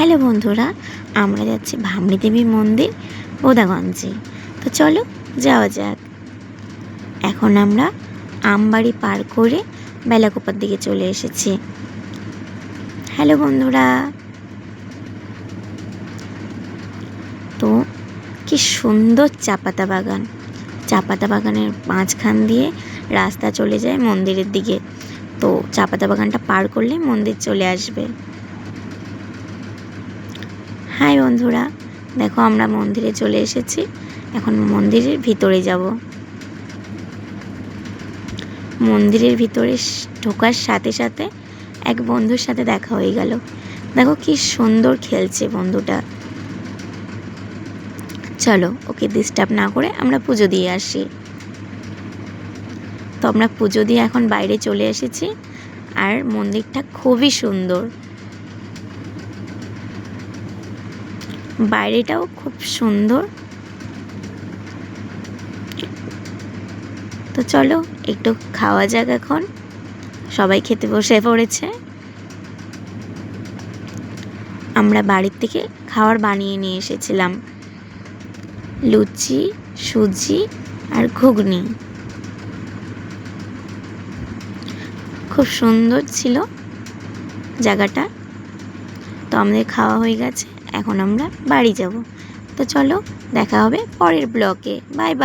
Hello বন্ধুরা, আমরা যাচ্ছি ভামড়ি দেবী মন্দির বোদাগঞ্জে তো চলো যাওয়া যাক। এখন আমরা আমবাড়ি পার করে বেলাকোপার দিকে চলে এসেছি। হ্যালো বন্ধুরা। তো কি সুন্দর চাপাতা বাগান। চাপাতা বাগানের মাঝখান দিয়ে রাস্তা চলে যায় মন্দিরের দিকে। তো চাপাতা বাগানটা পার করলে মন্দির চলে আসবে। হাই বন্ধুরা, দেখো আমরা মন্দিরে চলে এসেছি। এখন মন্দিরের ভিতরে যাব। মন্দিরের ভিতরে ঢোকার সাথে সাথে এক বন্ধুর সাথে দেখা হয়ে গেল। দেখো কি সুন্দর খেলছে বন্ধুটা। চলো, ওকে ডিস্টার্ব না করে আমরা পুজো দিয়ে আসি। তো আমরা পুজো দিয়ে এখন বাইরে চলে এসেছি। আর মন্দিরটা খুবই সুন্দর। বাইরেটাও খুব সুন্দর। তো চলো, একটু খাওয়া যাক এখন। সবাই খেতে বসে পড়েছে। আমরা বাড়ির থেকে খাবার বানিয়ে নিয়ে এসেছিলাম। লুচি, সুজি আর ঘুগনি। খুব সুন্দর ছিল জায়গাটা। তো আমাদের খাওয়া হয়ে গেছে। এখন আমরা বাড়ি যাব। তো চলো দেখা হবে পরের ব্লকে বাই বাই।